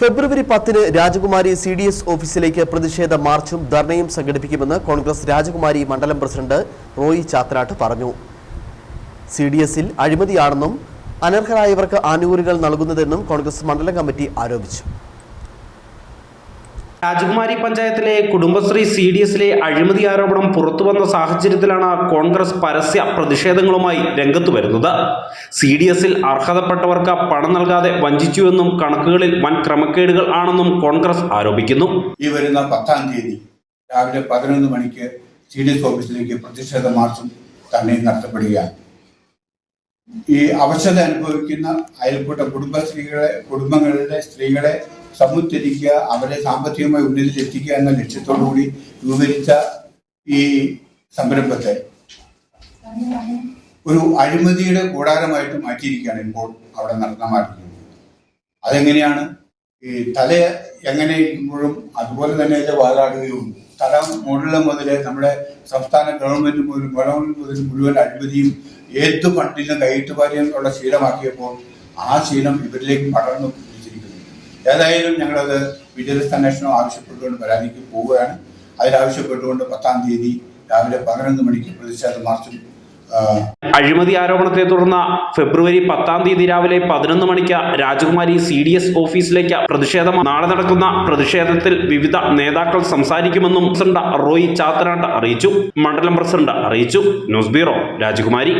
ഫെബ്രുവരി പത്തിന് രാജകുമാരി C D S ഓഫീസിലേക്ക് പ്രതിഷേധ മാർച്ചും ധർണയും സംഘടിപ്പിക്കുമെന്ന് കോൺഗ്രസ് രാജകുമാരി മണ്ഡലം പ്രസിഡന്റ് റോയി ചാത്തനാട്ട് പറഞ്ഞു. സി ഡി എസിൽ അഴിമതിയാണെന്നും അനർഹരായവർക്ക് ആനുകൂല്യങ്ങൾ നൽകുന്നതെന്നും കോൺഗ്രസ് മണ്ഡലം കമ്മിറ്റി ആരോപിച്ചു. രാജകുമാരി പഞ്ചായത്തിലെ കുടുംബശ്രീ സി ഡി എസിലെ അഴിമതി ആരോപണം പുറത്തുവന്ന സാഹചര്യത്തിലാണ് കോൺഗ്രസ് പരസ്യ പ്രതിഷേധങ്ങളുമായി രംഗത്ത് വരുന്നത്. സി ഡി എസിൽ അർഹതപ്പെട്ടവർക്ക് പണം നൽകാതെ വഞ്ചിച്ചുവെന്നും കണക്കുകളിൽ വൻ ക്രമക്കേടുകൾ ആണെന്നും കോൺഗ്രസ് ആരോപിക്കുന്നു. ഈ വരുന്ന പത്താം തീയതി രാവിലെ പതിനൊന്ന് മണിക്ക് സി ഡി എസ് ഓഫീസിലേക്ക് പ്രതിഷേധ മാർച്ചും തന്നെ നടത്തപ്പെടുകയാണ്. ഈ അവശത അനുഭവിക്കുന്ന അയൽക്കൂട്ട കുടുംബശ്രീകളെ കുടുംബങ്ങളിലെ സ്ത്രീകളെ സമുദ്ധരിക്കുക അവരെ സാമ്പത്തികമായി ഉന്നതിയിലെത്തിക്കുക എന്ന ലക്ഷ്യത്തോടുകൂടി രൂപീകരിച്ച ഈ സംരംഭത്തെ ഒരു അഴിമതിയുടെ കൂടാരമായിട്ട് മാറ്റിയിരിക്കുകയാണ് ഇപ്പോൾ അവിടെ നടന്ന മാറ്റുന്നത് അതെങ്ങനെയാണ്? ഈ തല എങ്ങനെ ഇരിക്കുമ്പോഴും അതുപോലെ തന്നെ ഇത് വാതാടുകയും തല മുകളിലെ മുതൽ നമ്മുടെ സംസ്ഥാന ഗവൺമെന്റ് മുതൽ ഗവൺമെന്റ് മുതൽ മുഴുവൻ അഴിമതിയും ഏത് ഫണ്ടിലും കൈയിട്ട് എന്നുള്ള ശീലമാക്കിയപ്പോൾ ആ ശീലം ഇവരിലേക്ക് പടർന്നു. ഏതായാലും ഞങ്ങളത് വിജിലൻസ് അന്വേഷണം ആവശ്യപ്പെട്ടുകൊണ്ട് പരാതിക്ക് പോവുകയാണ്. അതിലാവശ്യപ്പെട്ടുകൊണ്ട് പത്താം തീയതി രാവിലെ പതിനൊന്ന് മണിക്ക് പ്രതിഷേധ മാർച്ചും അഴിമതി ആരോപണത്തെ തുടർന്ന് ഫെബ്രുവരി പത്താം തീയതി രാവിലെ പതിനൊന്ന് മണിക്ക് രാജകുമാരി സി ഡി എസ് ഓഫീസിലേക്ക് പ്രതിഷേധം നാളെ നടക്കുന്ന പ്രതിഷേധത്തിൽ വിവിധ നേതാക്കൾ സംസാരിക്കുമെന്നും പ്രസിഡന്റ് റോയി ചാത്തനാട്ട് അറിയിച്ചു. മണ്ഡലം പ്രസിഡന്റ് അറിയിച്ചു. ന്യൂസ് ബ്യൂറോ രാജകുമാരി.